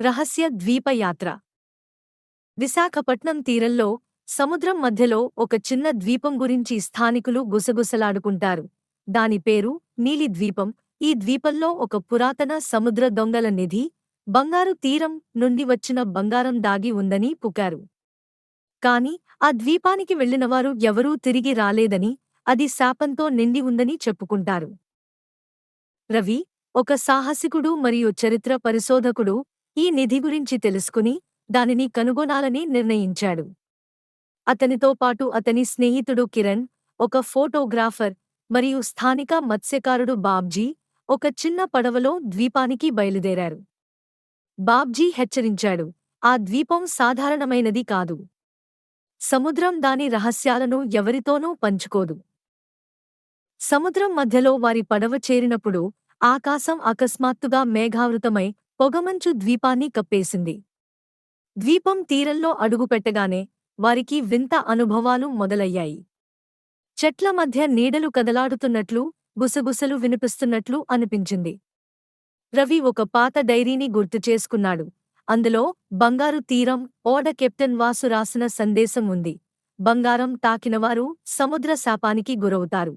రహస్య ద్వీపయాత్ర. విశాఖపట్నం తీరంలో సముద్రం మధ్యలో ఒక చిన్న ద్వీపం గురించి స్థానికులు గుసగుసలాడుకుంటారు. దాని పేరు నీలి ద్వీపం ఈ ద్వీపంలో ఒక పురాతన సముద్ర దొంగల నిధి బంగారు తీరం నుండి వచ్చిన బంగారం దాగి ఉందని పుకారు. కాని ఆ ద్వీపానికి వెళ్ళినవారు ఎవరూ తిరిగి రాలేదని అది శాపంతో నిండి ఉందని చెప్పుకుంటారు. రవి ఒక సాహసికుడు మరియు చరిత్ర పరిశోధకుడు ఈ నిధి గురించి తెలుసుకుని దానిని కనుగొనాలని నిర్ణయించాడు. అతనితో పాటు అతని స్నేహితుడు కిరణ్ ఒక ఫోటోగ్రాఫర్ మరియు స్థానిక మత్స్యకారుడు బాబ్జీ ఒక చిన్న పడవలో ద్వీపానికి బయలుదేరారు. బాబ్జీ హెచ్చరించాడు ఆ ద్వీపం సాధారణమైనది కాదు. సముద్రం దాని రహస్యాలను ఎవరితోనూ పంచుకోదు. సముద్రం మధ్యలో వారి పడవ చేరినప్పుడు ఆకాశం అకస్మాత్తుగా మేఘావృతమై పొగమంచు ద్వీపాన్ని కప్పేసింది. ద్వీపం తీరంలో అడుగుపెట్టగానే వారికి వింత అనుభవాలు మొదలయ్యాయి. చెట్ల మధ్య నీడలు కదలాడుతున్నట్లు గుసగుసలు వినిపిస్తున్నట్లు అనిపించింది. రవి ఒక పాత డైరీని గుర్తు చేసుకున్నాడు. అందులో బంగారు తీరం ఓడ కెప్టెన్ వాసు రాసిన సందేశం ఉంది. బంగారం తాకినవారు సముద్ర శాపానికి గురవుతారు.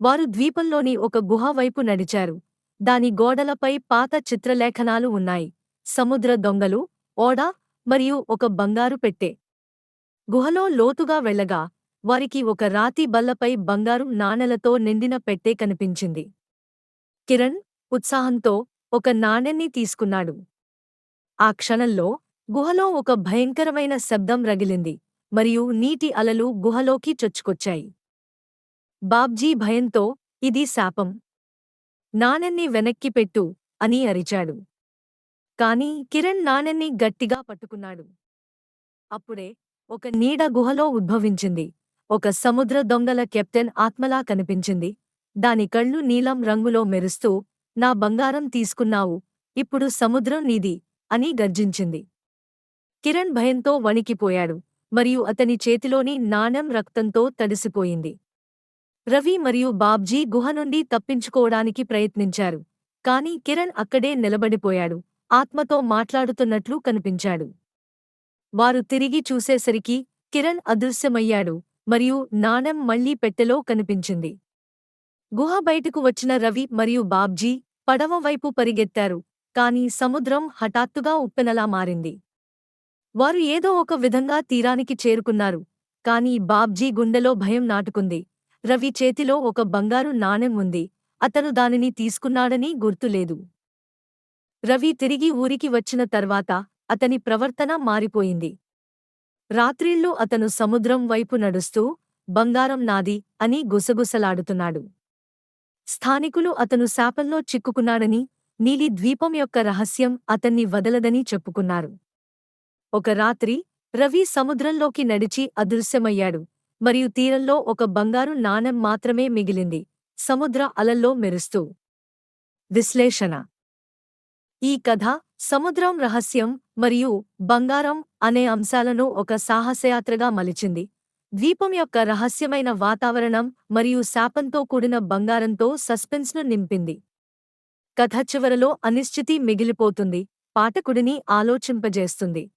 వారు ద్వీపంలోని ఒక గుహ వైపు నడిచారు. దాని గోడలపై పాత చిత్రలేఖనాలు ఉన్నాయి. సముద్ర దొంగలు ఓడ మరియు ఒక బంగారు పెట్టె. గుహలో లోతుగా వెళ్ళగా వారికి ఒక రాతి బల్లపై బంగారు నాణెలతో నిండిన పెట్టె కనిపించింది. కిరణ్ ఉత్సాహంతో ఒక నాణెన్ని తీసుకున్నాడు. ఆ క్షణంలో గుహలో ఒక భయంకరమైన శబ్దం రగిలింది మరియు నీటి అలలు గుహలోకి చొచ్చుకొచ్చాయి. బాబ్జీ భయంతో ఇది శాపం. నాణెన్ని వెనక్కి పెట్టు అని అరిచాడు. కాని కిరణ్ నాణెన్ని గట్టిగా పట్టుకున్నాడు. అప్పుడే ఒక నీడ గుహలో ఉద్భవించింది. ఒక సముద్ర దొంగల కెప్టెన్ ఆత్మలా కనిపించింది. దాని కళ్ళు నీలం రంగులో మెరుస్తూ నా బంగారం తీసుకున్నావు. ఇప్పుడు సముద్రం నీది అని గర్జించింది. కిరణ్ భయంతో వణికిపోయాడు. మరియు అతని చేతిలోని నాణెం రక్తంతో తడిసిపోయింది. రవి మరియు బాబ్జీ గుహ నుండి తప్పించుకోవడానికి ప్రయత్నించారు. కాని కిరణ్ అక్కడే నిలబడిపోయాడు. ఆత్మతో మాట్లాడుతున్నట్లు కనిపించాడు. వారు తిరిగి చూసేసరికి కిరణ్ అదృశ్యమయ్యాడు మరియు నాణెం మళ్ళీ పెట్టెలో కనిపించింది. గుహ బయటకు వచ్చిన రవి మరియు బాబ్జీ పడవ వైపు పరిగెత్తారు. కాని సముద్రం హఠాత్తుగా ఉప్పెనలా మారింది. వారు ఏదో ఒక విధంగా తీరానికి చేరుకున్నారు. కాని బాబ్జీ గుండెలో భయం నాటుకుంది. రవి చేతిలో ఒక బంగారు నాణెం ఉంది. అతను దానిని తీసుకున్నాడని గుర్తులేదు. రవి తిరిగి ఊరికి వచ్చిన తర్వాత అతని ప్రవర్తన మారిపోయింది. రాత్రిళ్ళు అతను సముద్రం వైపు నడుస్తూ బంగారం నాది అని గుసగుసలాడుతున్నాడు. స్థానికులు అతను శాపంలో చిక్కుకున్నాడని నీలి ద్వీపం యొక్క రహస్యం అతన్ని వదలదని చెప్పుకున్నారు. ఒక రాత్రి రవి సముద్రంలోకి నడిచి అదృశ్యమయ్యాడు. మరియు తీరంలో ఒక బంగారు నాణెం మాత్రమే మిగిలింది. సముద్ర అలల్లో మెరుస్తూ. విశ్లేషణ. ఈ కథ సముద్రం రహస్యం మరియు బంగారం అనే అంశాలను ఒక సాహసయాత్రగా మలిచింది. ద్వీపం యొక్క రహస్యమైన వాతావరణం మరియు శాపంతో కూడిన బంగారంతో సస్పెన్స్ను నింపింది. కథ చివరలో అనిశ్చితి మిగిలిపోతుంది. పాఠకుడిని ఆలోచింపజేస్తుంది.